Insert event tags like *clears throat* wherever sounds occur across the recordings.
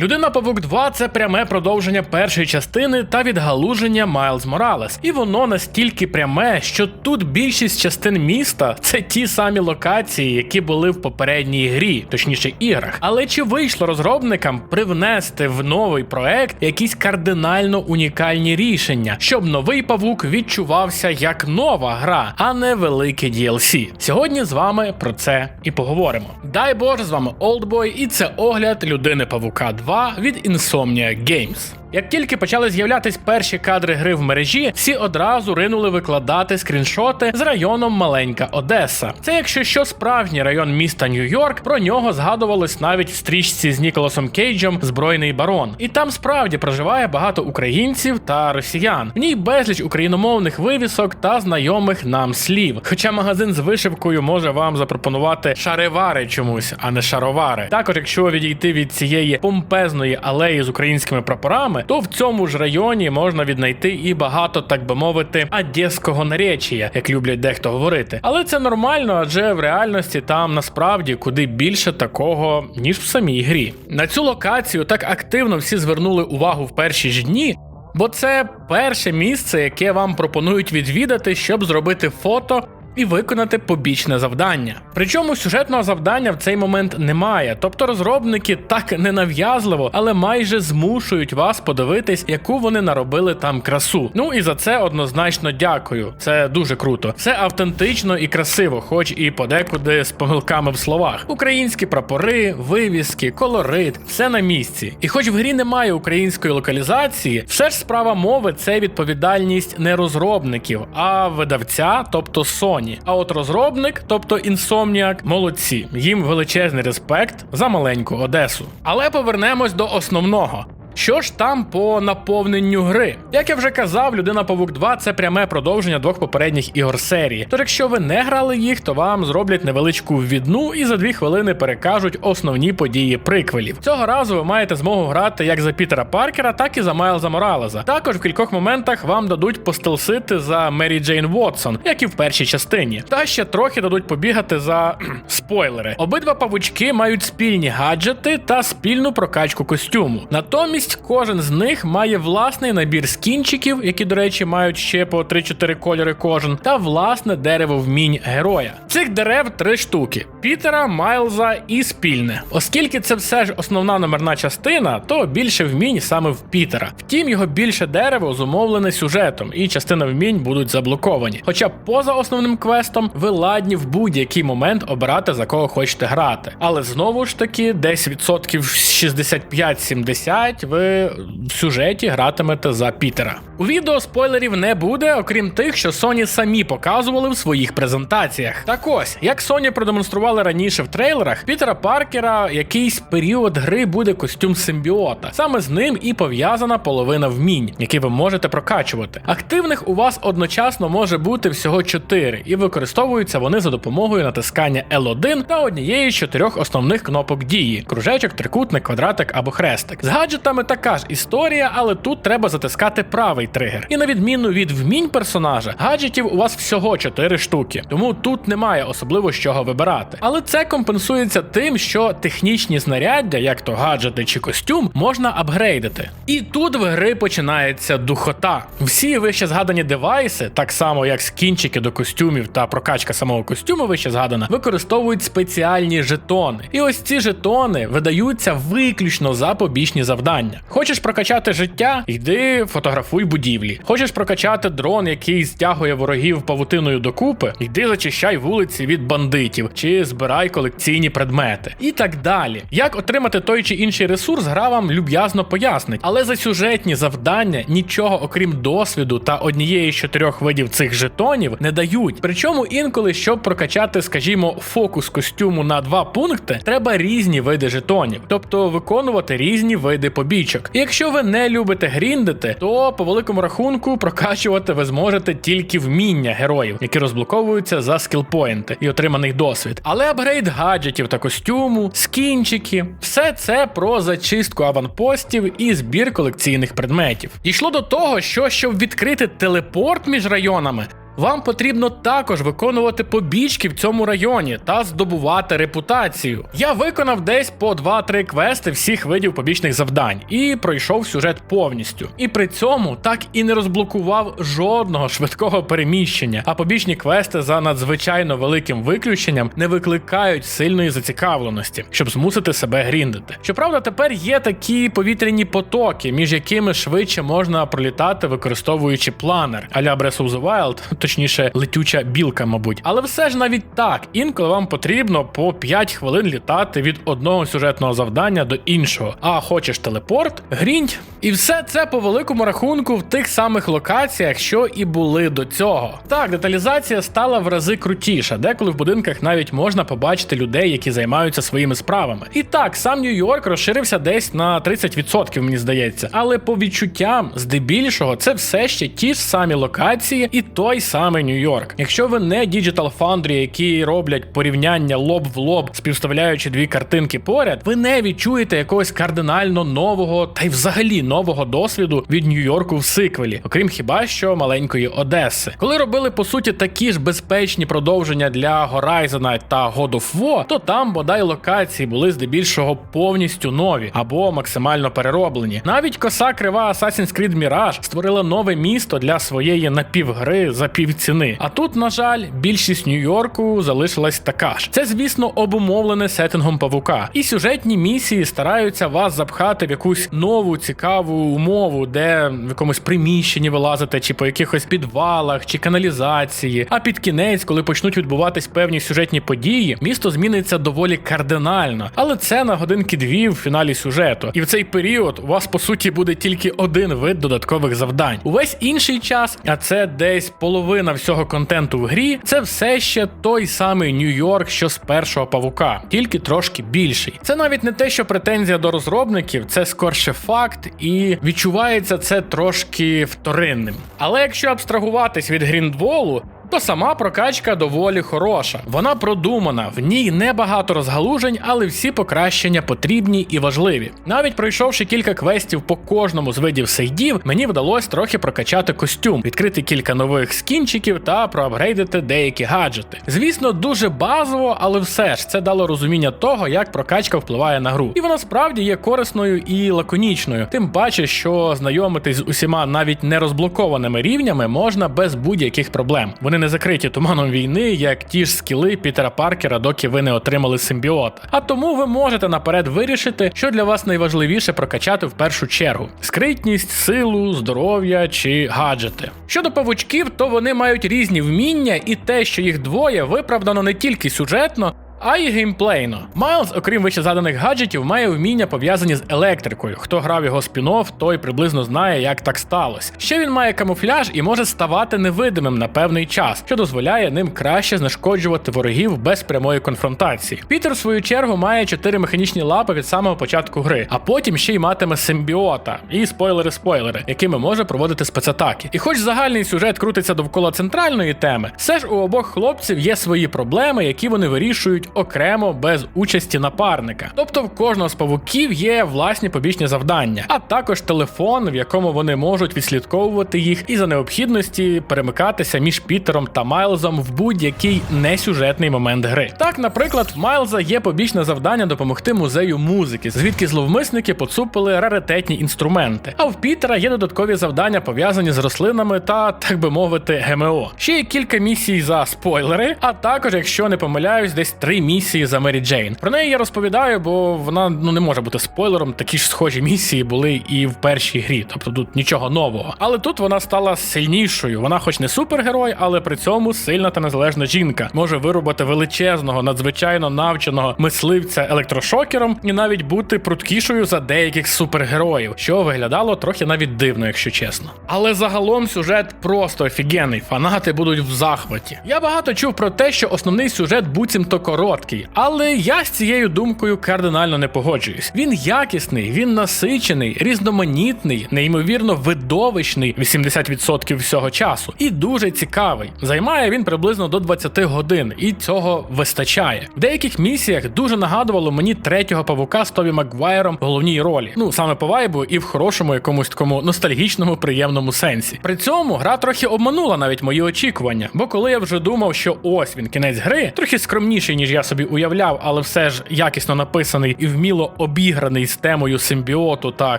Людина Павук 2 це пряме продовження першої частини та відгалуження Майлз Моралес. І воно настільки пряме, що тут більшість частин міста це ті самі локації, які були в попередній грі, точніше іграх. Але чи вийшло розробникам привнести в новий проект якісь кардинально унікальні рішення, щоб новий павук відчувався як нова гра, а не велике DLC? Сьогодні з вами про це і поговоримо. Дай Боже, з вами Oldboy, і це огляд людини Павука 2 від Insomnia Games. Як тільки почали з'являтись перші кадри гри в мережі, всі одразу ринули викладати скріншоти з районом Маленька Одеса. Це, якщо що, справжній район міста Нью-Йорк, про нього згадувалось навіть в стрічці з Ніколасом Кейджем Збройний барон. І там справді проживає багато українців та росіян. В ній безліч україномовних вивісок та знайомих нам слів. Хоча магазин з вишивкою може вам запропонувати шаривари чомусь, а не шаровари. Також, якщо відійти від цієї помпезної алеї з українськими прапорами, то в цьому ж районі можна віднайти і багато, так би мовити, одеського наречія, як люблять дехто говорити. Але це нормально, адже в реальності там насправді куди більше такого, ніж в самій грі. На цю локацію так активно всі звернули увагу в перші ж дні. Бо це перше місце, яке вам пропонують відвідати, щоб зробити фото і виконати побічне завдання. Причому сюжетного завдання в цей момент немає, тобто розробники так ненав'язливо, але майже змушують вас подивитись, яку вони наробили там красу. Ну і за це однозначно дякую. Це дуже круто. Це автентично і красиво, хоч і подекуди з помилками в словах. Українські прапори, вивіски, колорит, все на місці. І хоч в грі немає української локалізації, все ж справа мови це відповідальність не розробників, а видавця, тобто Sony. А от розробник, тобто Insomniac, молодці. Їм величезний респект за маленьку Одесу. Але повернемось до основного. Що ж там по наповненню гри? Як я вже казав, Людина Павук 2 це пряме продовження двох попередніх ігор серії. Тож, якщо ви не грали їх, то вам зроблять невеличку відну і за дві хвилини перекажуть основні події приквелів. Цього разу ви маєте змогу грати як за Пітера Паркера, так і за Майлза Моралеза. Також в кількох моментах вам дадуть постелсити за Мері Джейн Вотсон, як і в першій частині. Та ще трохи дадуть побігати за *clears throat* спойлери. Обидва павучки мають спільні гаджети та спільну прокачку костюму. Натомість кожен з них має власний набір скінчиків, які, до речі, мають ще по 3-4 кольори кожен, та власне дерево вмінь героя. Цих дерев три штуки: Пітера, Майлза і спільне. Оскільки це все ж основна номерна частина, то більше вмінь саме в Пітера. Втім, його більше дерево зумовлене сюжетом, і частина вмінь будуть заблоковані. Хоча поза основним квестом ви ладні в будь-який момент обирати за кого хочете грати. Але знову ж таки, десь відсотків 65-70 ви в сюжеті гратимете за Пітера. У відео спойлерів не буде, окрім тих, що Sony самі показували в своїх презентаціях. Так ось, як Sony продемонстрували раніше в трейлерах, Пітера Паркера якийсь період гри буде костюм симбіота. Саме з ним і пов'язана половина вмінь, які ви можете прокачувати. Активних у вас одночасно може бути всього 4, і використовуються вони за допомогою натискання L1 та однієї з чотирьох основних кнопок дії: кружечок, трикутник, квадратик або хрестик. З гаджетами така ж історія, але тут треба затискати правий тригер. І на відміну від вмінь персонажа, гаджетів у вас всього 4 штуки, тому тут немає особливо з чого вибирати. Але це компенсується тим, що технічні знаряддя, як то гаджети чи костюм, можна апгрейдити. І тут в гри починається духота. Всі вище згадані девайси, так само як скінчики до костюмів та прокачка самого костюму вище згадана, використовують спеціальні жетони. І ось ці жетони видаються виключно за побічні завдання. Хочеш прокачати життя? Йди фотографуй будівлі. Хочеш прокачати дрон, який стягує ворогів павутиною докупи? Йди зачищай вулиці від бандитів чи збирай колекційні предмети. І так далі. Як отримати той чи інший ресурс, гра вам люб'язно пояснить. Але за сюжетні завдання нічого окрім досвіду та однієї з чотирьох видів цих жетонів не дають. Причому інколи, щоб прокачати, скажімо, фокус костюму на два пункти, треба різні види жетонів, тобто виконувати різні види побічок. І якщо ви не любите гріндити, то по великому рахунку прокачувати ви зможете тільки вміння героїв, які розблоковуються за скілпоінти і отриманий досвід. Але апгрейд гаджетів та костюму, скінчики, все це про зачистку аванпостів і збір колекційних предметів. Дійшло до того, що щоб відкрити телепорт між районами. Вам потрібно також виконувати побічки в цьому районі та здобувати репутацію. Я виконав десь по 2-3 квести всіх видів побічних завдань і пройшов сюжет повністю. І при цьому так і не розблокував жодного швидкого переміщення. А побічні квести за надзвичайно великим виключенням не викликають сильної зацікавленості, щоб змусити себе гріндити. Щоправда, тепер є такі повітряні потоки, між якими швидше можна пролітати, використовуючи планер, аля Breath of the Wild, точніше, летюча білка, мабуть. Але все ж навіть так, інколи вам потрібно по 5 хвилин літати від одного сюжетного завдання до іншого. А хочеш телепорт, грінь. І все це по великому рахунку в тих самих локаціях, що і були до цього. Так, деталізація стала в рази крутіша, деколи в будинках навіть можна побачити людей, які займаються своїми справами. І так, сам Нью-Йорк розширився десь на 30%, мені здається. Але по відчуттям, здебільшого, це все ще ті ж самі локації і той самий Нью-Йорк. Якщо ви не Digital Foundry, які роблять порівняння лоб в лоб, співставляючи дві картинки поряд, ви не відчуєте якогось кардинально нового та й взагалі нового досвіду від Нью-Йорку в сиквелі, окрім хіба що маленької Одеси. Коли робили по суті такі ж безпечні продовження для Horizon та God of War, то там бодай локації були здебільшого повністю нові або максимально перероблені. Навіть коса крива Assassin's Creed Mirage створила нове місто для своєї напівгри за півціни. А тут, на жаль, більшість Нью-Йорку залишилась така ж. Це, звісно, обумовлене сеттингом павука. І сюжетні місії стараються вас запхати в якусь нову цікаву умову, де в якомусь приміщенні вилазите, чи по якихось підвалах, чи каналізації. А під кінець, коли почнуть відбуватись певні сюжетні події, місто зміниться доволі кардинально. Але це на годинки дві в фіналі сюжету. І в цей період у вас по суті буде тільки один вид додаткових завдань. Увесь інший час, а це десь половина всього контенту в грі, це все ще той самий Нью-Йорк, що з першого павука, тільки трошки більший. Це навіть не те, що претензія до розробників, це скорше факт, і відчувається це трошки вторинним. Але якщо абстрагуватись від гріндволу, то сама прокачка доволі хороша. Вона продумана, в ній небагато розгалужень, але всі покращення потрібні і важливі. Навіть пройшовши кілька квестів по кожному з видів сейдів, мені вдалося трохи прокачати костюм, відкрити кілька нових скінчиків та проапгрейдити деякі гаджети. Звісно, дуже базово, але все ж це дало розуміння того, як прокачка впливає на гру. І вона справді є корисною і лаконічною. Тим паче, що знайомитись з усіма навіть не розблокованими рівнями можна без будь-яких проблем. Вони не закриті туманом війни, як ті ж скіли Пітера Паркера, доки ви не отримали симбіот. А тому ви можете наперед вирішити, що для вас найважливіше прокачати в першу чергу: скритність, силу, здоров'я чи гаджети. Щодо павучків, то вони мають різні вміння, і те, що їх двоє, виправдано не тільки сюжетно. А й геймплейно. Майлз, окрім вище заданих гаджетів, має вміння пов'язані з електрикою. Хто грав його спін-офф, той приблизно знає, як так сталося. Ще він має камуфляж і може ставати невидимим на певний час, що дозволяє ним краще знешкоджувати ворогів без прямої конфронтації. Пітер, в свою чергу, має чотири механічні лапи від самого початку гри, а потім ще й матиме симбіота і спойлери-спойлери, якими може проводити спецатаки. І хоч загальний сюжет крутиться довкола центральної теми, все ж у обох хлопців є свої проблеми, які вони вирішують окремо без участі напарника. Тобто в кожного з павуків є власні побічні завдання, а також телефон, в якому вони можуть відслідковувати їх і за необхідності перемикатися між Пітером та Майлзом в будь-який несюжетний момент гри. Так, наприклад, в Майлза є побічне завдання допомогти музею музики, звідки зловмисники поцупили раритетні інструменти. А в Пітера є додаткові завдання пов'язані з рослинами та, так би мовити, ГМО. Ще є кілька місій за спойлери, а також, якщо не помиляюсь, десь три місії за Мері Джейн. Про неї я розповідаю, бо вона ну не може бути спойлером. Такі ж схожі місії були і в першій грі, тобто тут нічого нового. Але тут вона стала сильнішою. Вона, хоч не супергерой, але при цьому сильна та незалежна жінка. Може вирубати величезного, надзвичайно навченого мисливця електрошокером і навіть бути пруткішою за деяких супергероїв, що виглядало трохи навіть дивно, якщо чесно. Але загалом сюжет просто офігенний. Фанати будуть в захваті. Я багато чув про те, що основний сюжет буцімто короткий, короткий, але я з цією думкою кардинально не погоджуюсь. Він якісний, він насичений, різноманітний, неймовірно видовищний 80% всього часу, і дуже цікавий. Займає він приблизно до 20 годин, і цього вистачає. В деяких місіях дуже нагадувало мені третього павука з Тобі Макгвайром в головній ролі. Ну саме по вайбу і в хорошому якомусь такому ностальгічному приємному сенсі. При цьому гра трохи обманула навіть мої очікування, бо коли я вже думав, що ось він кінець гри, трохи скромніший, ніж я собі уявляв, але все ж якісно написаний і вміло обіграний з темою симбіоту та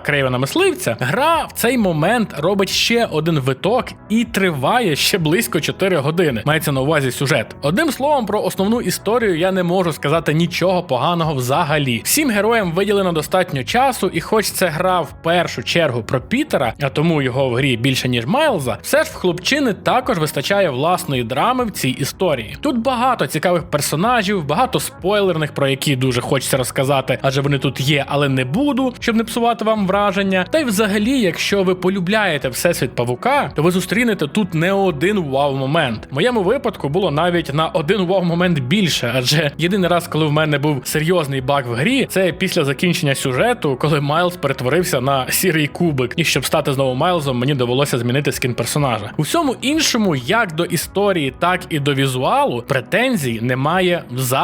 крейвена мисливця, гра в цей момент робить ще один виток і триває ще близько 4 години. Мається на увазі сюжет. Одним словом, про основну історію я не можу сказати нічого поганого взагалі. Всім героям виділено достатньо часу, і хоч це гра в першу чергу про Пітера, а тому його в грі більше ніж Майлза, все ж в хлопчини також вистачає власної драми в цій історії. Тут багато цікавих персонажів, багато спойлерних, про які дуже хочеться розказати, адже вони тут є, але не буду, щоб не псувати вам враження. Та й взагалі, якщо ви полюбляєте всесвіт павука, то ви зустрінете тут не один вау-момент. В моєму випадку було навіть на один вау-момент більше, адже єдиний раз, коли в мене був серйозний баг в грі, це після закінчення сюжету, коли Майлз перетворився на сірий кубик. І щоб стати знову Майлзом, мені довелося змінити скін персонажа. У всьому іншому, як до історії, так і до візуалу, претензій немає взагалі.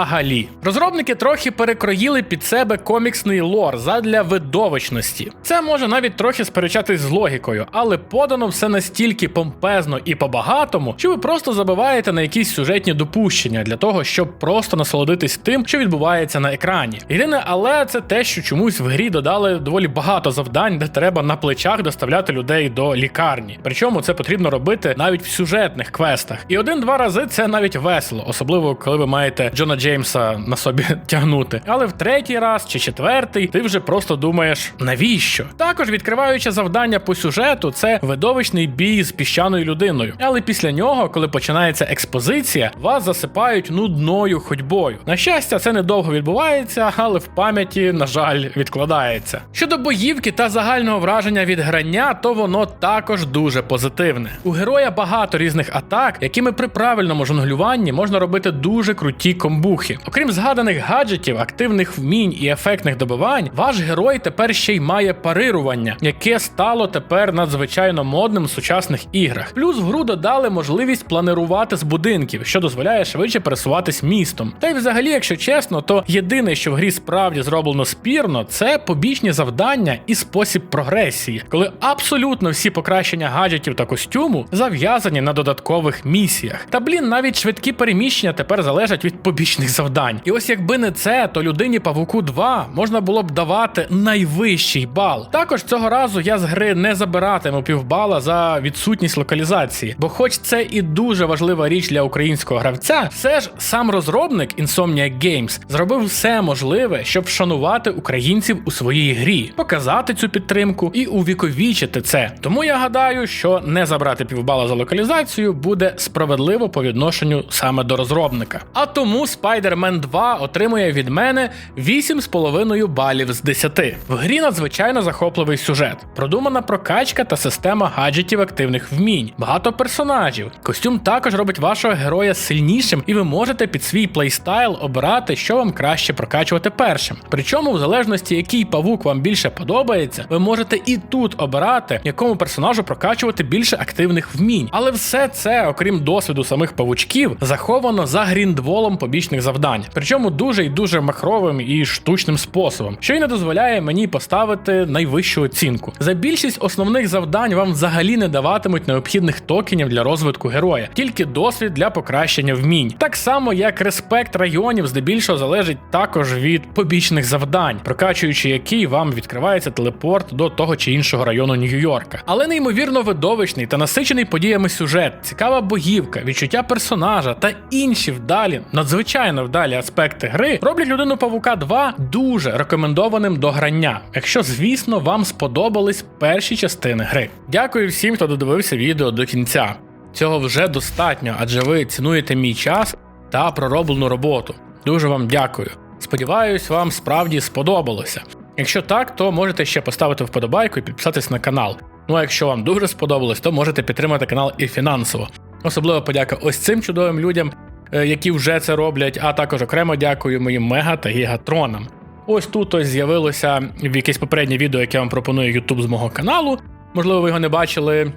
Розробники трохи перекроїли під себе коміксний лор задля видовищності. Це може навіть трохи сперечатись з логікою, але подано все настільки помпезно і по-багатому, що ви просто забиваєте на якісь сюжетні допущення для того, щоб просто насолодитись тим, що відбувається на екрані. Єдине, але це те, що чомусь в грі додали доволі багато завдань, де треба на плечах доставляти людей до лікарні. Причому це потрібно робити навіть в сюжетних квестах. І один-два рази це навіть весело, особливо коли ви маєте Джона Джеймса на собі *laughs* тягнути. Але в третій раз чи четвертий ти вже просто думаєш, навіщо? Також відкриваючи завдання по сюжету, це видовищний бій з піщаною людиною. Але після нього, коли починається експозиція, вас засипають нудною ходьбою. На щастя, це недовго відбувається, але в пам'яті, на жаль, відкладається. Щодо боївки та загального враження від грання, то воно також дуже позитивне. У героя багато різних атак, якими при правильному жонглюванні можна робити дуже круті комбухи. Окрім згаданих гаджетів, активних вмінь і ефектних добивань, ваш герой тепер ще й має парирування, яке стало тепер надзвичайно модним в сучасних іграх. Плюс в гру додали можливість планирувати з будинків, що дозволяє швидше пересуватись містом. Та й взагалі, якщо чесно, то єдине, що в грі справді зроблено спірно, це побічні завдання і спосіб прогресії, коли абсолютно всі покращення гаджетів та костюму зав'язані на додаткових місіях. Та блін, навіть швидкі переміщення тепер залежать від побічних завдань. І ось якби не це, то людині Павуку 2 можна було б давати найвищий бал. Також цього разу я з гри не забиратиму півбала за відсутність локалізації, бо, хоч це і дуже важлива річ для українського гравця, все ж сам розробник Insomniac Games зробив все можливе, щоб вшанувати українців у своїй грі, показати цю підтримку і увіковічити це. Тому я гадаю, що не забрати півбала за локалізацію буде справедливо по відношенню саме до розробника. А тому Spider-Man 2 отримує від мене 8,5 балів з 10. В грі надзвичайно захопливий сюжет, продумана прокачка та система гаджетів активних вмінь, багато персонажів. Костюм також робить вашого героя сильнішим, і ви можете під свій плейстайл обирати, що вам краще прокачувати першим. Причому, в залежності, який павук вам більше подобається, ви можете і тут обирати, якому персонажу прокачувати більше активних вмінь. Але все це, окрім досвіду самих павучків, заховано за гріндволом побічних завдань. Причому дуже і дуже махровим і штучним способом, що й не дозволяє мені поставити найвищу оцінку. За більшість основних завдань вам взагалі не даватимуть необхідних токенів для розвитку героя, тільки досвід для покращення вмінь. Так само, як респект районів здебільшого залежить також від побічних завдань, прокачуючи які вам відкривається телепорт до того чи іншого району Нью-Йорка. Але неймовірно видовищний та насичений подіями сюжет, цікава богівка, відчуття персонажа та інші вдалі, надзвичайно вдалі аспекти гри роблять людину Павука 2 дуже рекомендованим до грання, якщо, звісно, вам сподобались перші частини гри. Дякую всім, хто додивився відео до кінця. Цього вже достатньо, адже ви цінуєте мій час та пророблену роботу. Дуже вам дякую. Сподіваюсь, вам справді сподобалося. Якщо так, то можете ще поставити вподобайку і підписатись на канал. Ну а якщо вам дуже сподобалось, то можете підтримати канал і фінансово. Особливо подяка ось цим чудовим людям. Е, які вже це роблять, а також окремо дякую моїм мега та гігатронам. Ось тут ось з'явилося в якесь попереднє відео, яке вам пропонує YouTube з мого каналу. Можливо, ви його не бачили.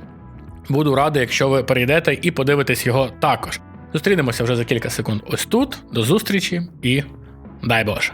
Буду радий, якщо ви перейдете і подивитесь його також. Зустрінемося вже за кілька секунд ось тут. До зустрічі і дай Боже!